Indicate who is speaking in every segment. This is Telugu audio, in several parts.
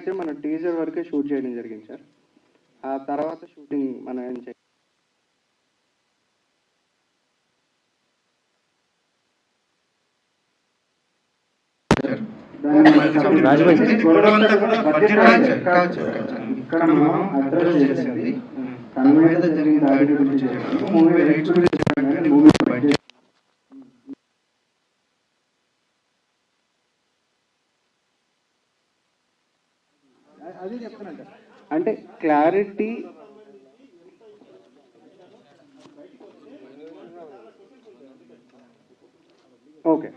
Speaker 1: అయితే మన టీజర్ వరకే షూట్ చేయడం జరిగింది సార్. ఆ తర్వాత షూటింగ్ మనం ఏం చేయాలి
Speaker 2: ఇక్కడ మనం అడ్రస్ చేసేది. తన మీద జరిగిన దాడి గురించి మూవీ రైట్స్ గురించి మూవీ
Speaker 1: చెప్తున్నాను అంటే క్లారిటీ ఓకే.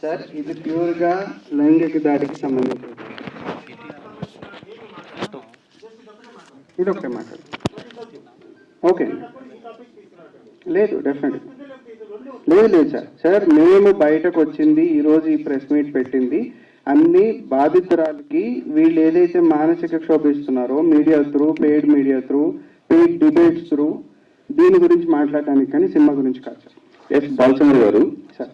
Speaker 1: సార్ ఇది ప్యూర్గా లైంగిక దాడికి సంబంధించింది ఇది ఒకటే మాట ఓకే. లేదు డెఫినెట్ లేదు లేదు సార్. సార్ మేము బయటకు వచ్చింది ఈ రోజు ఈ ప్రెస్ మీట్ పెట్టింది. అన్ని బాధితురాలకి వీళ్ళు ఏదైతే మానసిక క్షోభిస్తున్నారో media through paid media through paid debates through దీని గురించి మాట్లాడటానికి కానీ సినిమా గురించి కాదు సార్.
Speaker 3: ఎస్ బాలచంద్ర గారు.
Speaker 1: సార్.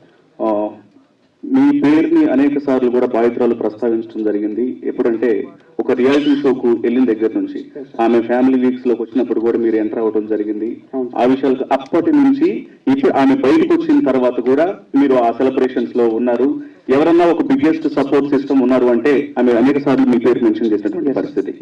Speaker 3: మీ పేరుని అనేక సార్లు కూడా బాధితురాలు ప్రస్తావించడం జరిగింది. ఎప్పుడంటే ఒక రియాలిటీ షోకు వెళ్ళిన దగ్గర నుంచి ఆమె ఫ్యామిలీ వీక్స్లోకి వచ్చినప్పుడు కూడా మీరు ఎంటర్ అవ్వడం జరిగింది. ఆ విషయాలకు అప్పటి నుంచి ఇప్పుడు ఆమె బయటకు వచ్చిన తర్వాత కూడా మీరు ఆ సెలబ్రేషన్స్లో ఉన్నారు ఎవరన్నా ఒక బిగ్గెస్ట్ సపోర్ట్ సిస్టమ్ ఉన్నారు అంటే ఆమె అనేక సార్లు మీ పేరు మెన్షన్ చేసినటువంటి. పరిస్థితి.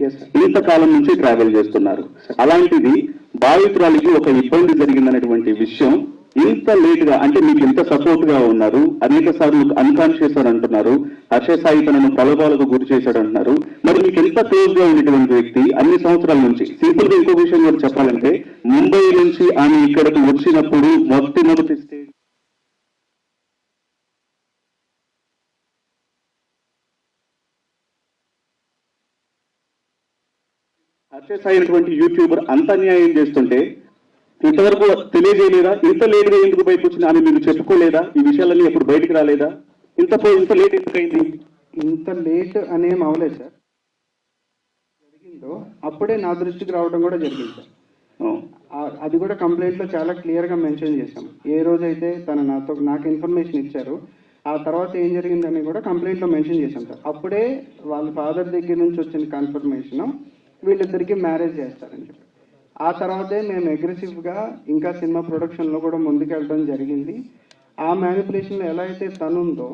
Speaker 3: ఇంతకాలం నుంచి ట్రావెల్ చేస్తున్నారు అలాంటిది బాధితురాలికి ఒక ఇబ్బంది జరిగిందనేటువంటి విషయం ఇంత లేట్గా అంటే మీకు ఇంత సపోర్ట్గా ఉన్నారు అనేక సార్లు అన్కాన్షియస్ అని అంటున్నారు హర్ష సాయి తనను ప్రలోభాలకు గురి చేశాడు అంటున్నారు. మరి మీకు ఎంత క్లోజ్గా ఉన్నటువంటి వ్యక్తి అన్ని సంవత్సరాల నుంచి? సింపుల్గా ఇంకో విషయం కూడా చెప్పాలంటే ముంబై నుంచి ఆమె ఇక్కడికి వచ్చినప్పుడు మొట్టమొదటి స్టేజ్ హర్ష సాయి అనేటువంటి యూట్యూబర్ అంత న్యాయం చేస్తుంటే ఇంతవరకు తెలియజేయలేదా? ఇంత లేట్గా ఎందుకు బయటకు వచ్చింది? ఆమె మీకు చెప్పుకోలేదా? ఈ విషయాలన్నీ ఎప్పుడు బయటకు రాలేదా? ఇంత ఇంత లేట్ ఎందుకైంది?
Speaker 1: ఇంత లేట్ అనేం అవలేదు సార్. జరిగిందో అప్పుడే నా దృష్టికి రావడం కూడా జరిగింది సార్. అది కూడా కంప్లైంట్లో చాలా క్లియర్గా మెన్షన్ చేశాం. ఏ రోజైతే తన నాతో నాకు ఇన్ఫర్మేషన్ ఇచ్చారు ఆ తర్వాత ఏం జరిగిందని కూడా కంప్లైంట్లో మెన్షన్ చేశాం సార్. అప్పుడే వాళ్ళ ఫాదర్ దగ్గర నుంచి వచ్చిన కన్ఫర్మేషన్ వీళ్ళిద్దరికి మ్యారేజ్ చేస్తారని చెప్పి ఆ తర్వాతే మేము అగ్రెసివ్గా ఇంకా సినిమా ప్రొడక్షన్లో కూడా ముందుకెళ్ళడం జరిగింది. ఆ మ్యానిపులేషన్లో ఎలా అయితే తను ఉందో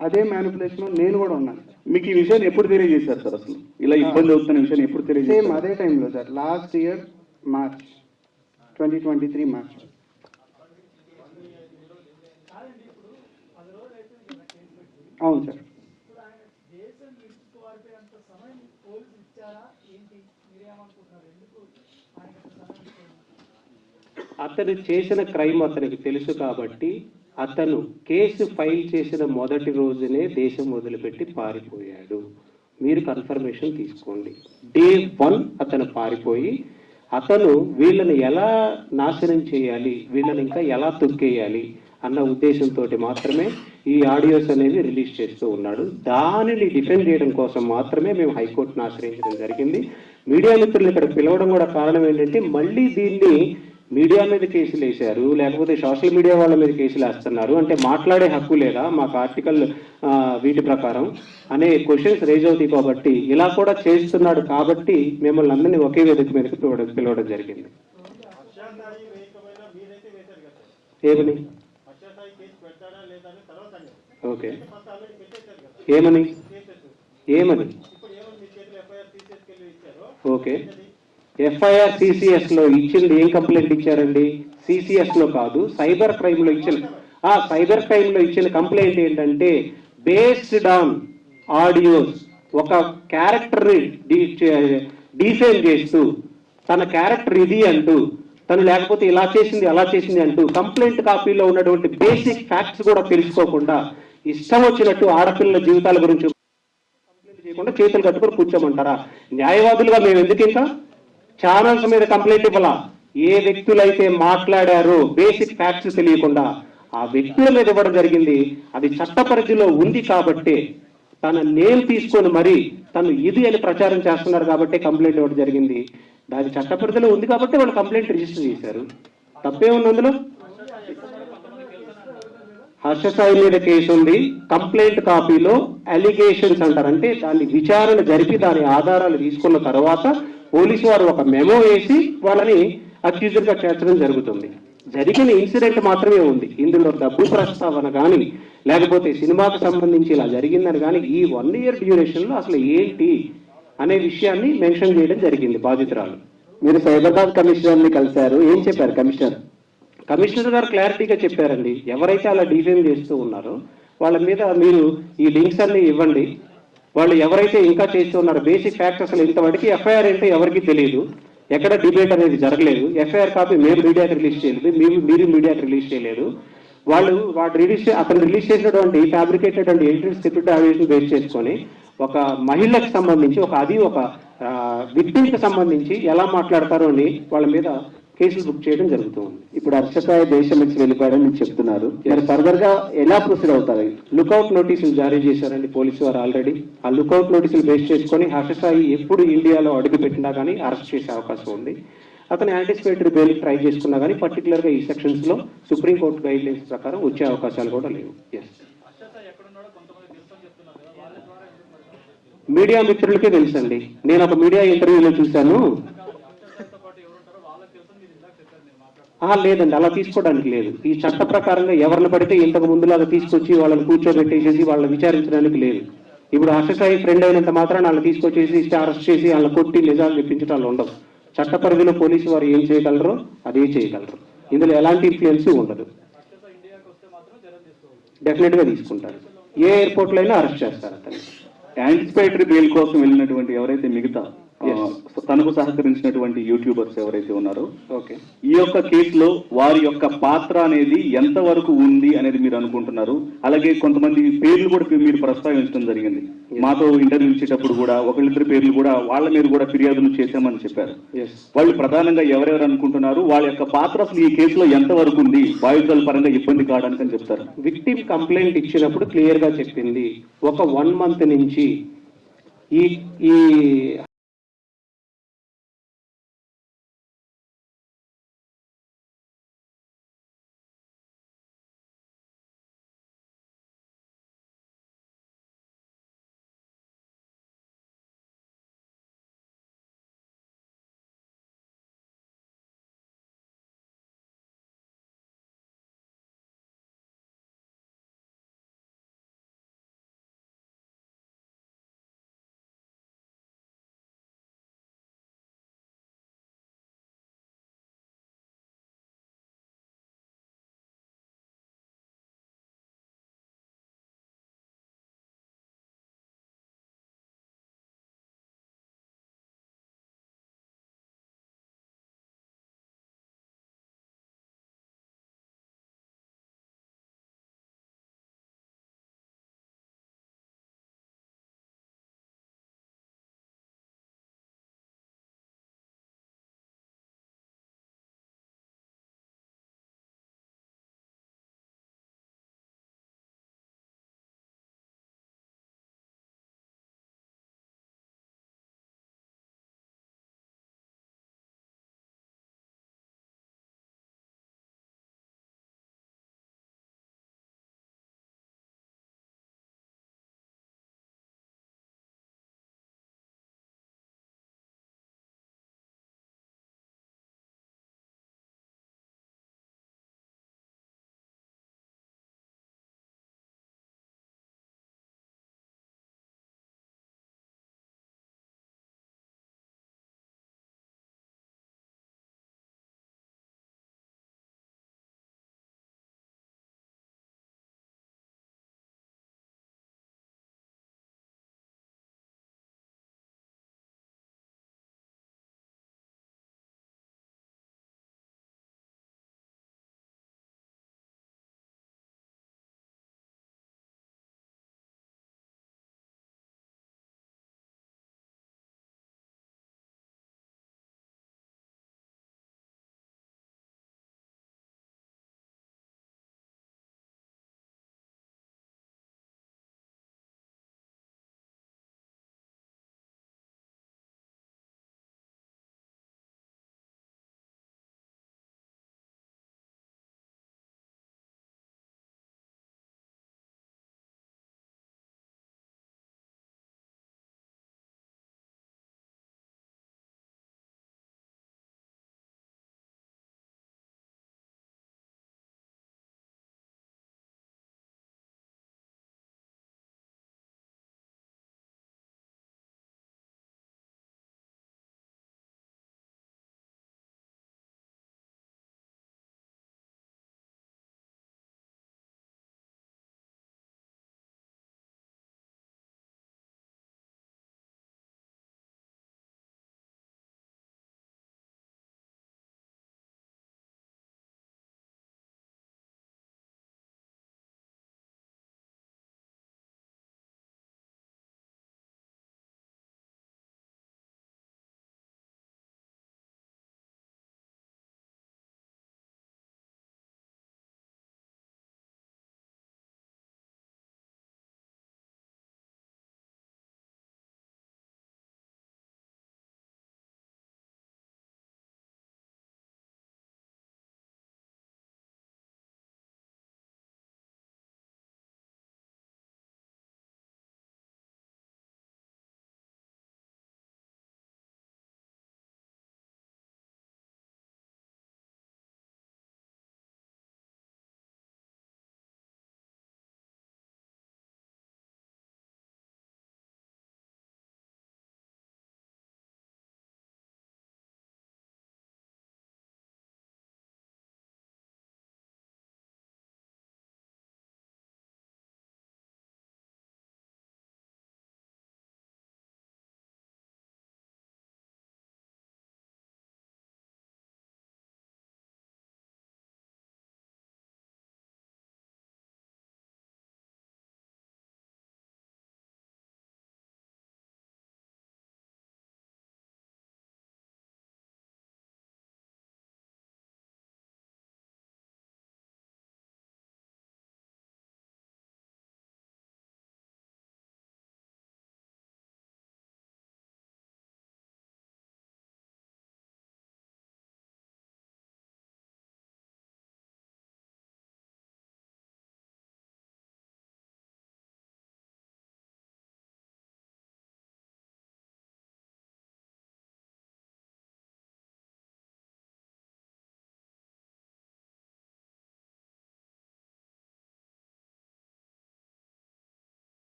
Speaker 1: అదే మ్యానిపులేషన్ నేను కూడా ఉన్నాను.
Speaker 3: మీకు ఈ విషయాన్ని ఎప్పుడు తెలియజేశారు సార్ అసలు? ఇలా ఇబ్బంది అవుతున్న విషయాన్ని ఎప్పుడు
Speaker 1: సేమ్
Speaker 3: తెలియజేశారు
Speaker 1: అదే టైంలో sir last year March twenty twenty three March అవును సార్.
Speaker 4: అతను చేసిన క్రైమ్ అతనికి తెలుసు కాబట్టి అతను కేసు ఫైల్ చేసిన మొదటి రోజునే దేశం వదిలిపెట్టి పారిపోయాడు. మీరు కన్ఫర్మేషన్ తీసుకోండి. డే వన్ అతను పారిపోయి అతను వీళ్ళని ఎలా నాశనం చేయాలి వీళ్ళని ఇంకా ఎలా తొక్కేయాలి అన్న ఉద్దేశంతో మాత్రమే ఈ ఆడియోస్ అనేవి రిలీజ్ చేస్తూ ఉన్నాడు. దానిని డిఫెండ్ చేయడం కోసం మాత్రమే మేము హైకోర్టును ఆశ్రయించడం జరిగింది. మీడియా మిత్రులు ఇక్కడ పిలవడం కూడా కారణం ఏంటంటే మళ్ళీ దీన్ని మీడియా మీద కేసులు వేశారు లేకపోతే సోషల్ మీడియా వాళ్ళ మీద కేసులు వేస్తున్నారు అంటే మాట్లాడే హక్కు లేదా మాకు ఆర్టికల్ వీటి ప్రకారం అనే క్వశ్చన్స్ రేజ్ అవుతాయి కాబట్టి ఇలా కూడా చేస్తున్నాడు కాబట్టి మిమ్మల్ని అందరినీ ఒకే వేదిక మీదకి పిలవడం పిలవడం జరిగింది. ఏమని? ఓకే. ఏమని? ఏమని ఓకే. ఎఫ్ఐఆర్ సిసిఎస్లో ఇచ్చింది ఏం కంప్లైంట్ ఇచ్చారండి? సిసిఎస్లో కాదు సైబర్ క్రైమ్లో ఇచ్చిన ఆ సైబర్ క్రైమ్లో ఇచ్చిన కంప్లైంట్ ఏంటంటే బేస్డ్ ఆన్ ఆడియోస్ ఒక క్యారెక్టర్ డిఫైన్ చేస్తూ తన క్యారెక్టర్ ఇది అంటూ తను లేకపోతే ఇలా చేసింది అలా చేసింది అంటూ కంప్లైంట్ కాపీలో ఉన్నటువంటి బేసిక్ ఫ్యాక్ట్స్ కూడా తెలుసుకోకుండా ఇష్టం వచ్చినట్టు ఆడపిల్లల జీవితాల గురించి చేయకుండా చేతులు కట్టుకొని కూర్చోమంటారా? న్యాయవాదులుగా మేము ఎందుకు ఇంకా ఛానల్స్ మీద కంప్లైంట్ ఇవ్వాలా? ఏ వ్యక్తులైతే మాట్లాడారో బేసిక్ ఫ్యాక్ట్స్ తెలియకుండా ఆ వ్యక్తుల మీద ఇవ్వడం జరిగింది. అది చట్ట పరిధిలో ఉంది కాబట్టి తన నేమ్ తీసుకొని మరి తను ఇది అని ప్రచారం చేస్తున్నారు కాబట్టి కంప్లైంట్ ఇవ్వడం జరిగింది. దాని చట్ట పరిధిలో ఉంది కాబట్టి వాళ్ళు కంప్లైంట్ రిజిస్టర్ చేశారు. తప్పే ఉంది అందులో? హర్ష మీద కేసు ఉంది. కంప్లైంట్ కాపీలో అలిగేషన్స్ అంటారు. అంటే దాన్ని విచారణ జరిపి దాని ఆధారాలు తీసుకున్న తర్వాత పోలీసు వారు ఒక మెమో వేసి వాళ్ళని అక్యూజర్గా చేర్చడం జరుగుతుంది. జరిగిన ఇన్సిడెంట్ మాత్రమే ఉంది. ఇందులో డబ్బు ప్రస్తావన కానీ లేకపోతే సినిమాకు సంబంధించి ఇలా జరిగిందని కానీ ఈ వన్ ఇయర్ డ్యూరేషన్లో అసలు ఏంటి అనే విషయాన్ని మెన్షన్ చేయడం జరిగింది బాధితురాలు.
Speaker 5: మీరు సైబరాబాద్ కమిషనర్ని కలిశారు. ఏం చెప్పారు కమిషనర్?
Speaker 4: కమిషనర్ గారు క్లారిటీగా చెప్పారండి. ఎవరైతే అలా డిఫేమ్ చేస్తూ ఉన్నారో వాళ్ళ మీద మీరు ఈ లింక్స్ అన్ని ఇవ్వండి. వాళ్ళు ఎవరైతే ఇంకా చేస్తూ ఉన్నారో బేసిక్ ఫ్యాక్ట్ అసలు ఇంతవరకు ఎఫ్ఐఆర్ ఏంటో ఎవరికి తెలియదు. ఎక్కడ డిబేట్ అనేది జరగలేదు. ఎఫ్ఐఆర్ కాపీ మేము మీడియాకి రిలీజ్ చేయలేదు. మీరు మీరు మీడియాకి రిలీజ్ చేయలేదు. వాళ్ళు వాడు రిలీజ్ అతను రిలీజ్ చేసినటువంటి ఫ్యాబ్రికేటెడ్ అండ్ ఎడిటెడ్ సెక్యూరిటీ ఆవిడేషన్ బేస్ చేసుకొని ఒక మహిళకు సంబంధించి ఒక అది ఒక విక్టిమ్ సంబంధించి ఎలా మాట్లాడతారో అని వాళ్ళ మీద కేసులు బుక్ చేయడం జరుగుతుంది.
Speaker 5: ఇప్పుడు హర్షసాయి దేశం నుంచి వెళ్ళిపోయాడని మీరు చెప్తున్నారు. మరి ఫర్దర్గా ఎలా ప్రొసీడ్ అవుతారు?
Speaker 4: లుకౌట్ నోటీసులు జారీ చేశారండి పోలీసు వారు ఆల్రెడీ ఆ లుకౌట్ నోటీసులు బేస్ చేసుకొని హర్షసాయి ఎప్పుడు ఇండియాలో అడుగు పెట్టినా కానీ అరెస్ట్ చేసే అవకాశం ఉంది. అతను యాంటిసిపేటరీ బెయిల్ ట్రై చేసుకున్నా కానీ పర్టికులర్గా ఈ సెక్షన్స్లో సుప్రీంకోర్టు గైడ్ లైన్స్ ప్రకారం వచ్చే అవకాశాలు కూడా లేవు. ఎస్ మీడియా మిత్రులకే తెలుసండి. నేను ఒక మీడియా ఇంటర్వ్యూలో చూశాను. లేదండి అలా తీసుకోవడానికి లేదు. ఈ చట్ట ప్రకారంగా ఎవరిని పడితే ఇంతకు ముందులాగా తీసుకొచ్చి వాళ్ళని కూర్చోబెట్టేసేసి వాళ్ళని విచారించడానికి లేదు. ఇప్పుడు హర్షసాయి ఫ్రెండ్ అయినంత మాత్రం వాళ్ళని తీసుకొచ్చేసి అరెస్ట్ చేసి వాళ్ళని కొట్టి నిజాలు చెప్పించడం ఉండవు చట్ట పరిధిలో పోలీసు వారు ఏం చేయగలరో అదే చేయగలరు. ఇందులో ఎలాంటి ఇన్ఫ్లుయెన్స్ ఉండదు. డెఫినెట్గా తీసుకుంటారు. ఏ ఎయిర్పోర్ట్లో అయినా అరెస్ట్ చేస్తారు అతన్ని.
Speaker 3: యాంటిసిపేటరీ బెయిల్ కోసం వెళ్ళినటువంటి ఎవరైతే మిగతా తనకు సహకరించినటువంటి యూట్యూబర్స్ ఎవరైతే ఉన్నారో
Speaker 4: ఓకే.
Speaker 3: ఈ యొక్క కేసులో వారి యొక్క పాత్ర అనేది ఎంత వరకు ఉంది అనేది మీరు అనుకుంటున్నారు? అలాగే కొంతమంది పేర్లు కూడా మీరు ప్రస్తావించడం జరిగింది. మాతో ఇంటర్వ్యూ ఇచ్చేటప్పుడు కూడా ఒకళ్ళిద్దరి పేర్లు కూడా వాళ్ళ మీద కూడా ఫిర్యాదులు చేశామని చెప్పారు. వాళ్ళు ప్రధానంగా ఎవరెవరు అనుకుంటున్నారు? వాళ్ళ యొక్క పాత్ర అసలు ఈ కేసులో ఎంత వరకు ఉంది? బాధితుల పరంగా ఇబ్బంది కావడానికి అని చెప్తారు.
Speaker 4: విక్టిమ్ కంప్లైంట్ ఇచ్చినప్పుడు క్లియర్గా చెప్పింది. ఒక వన్ మంత్ నుంచి ఈ ఈ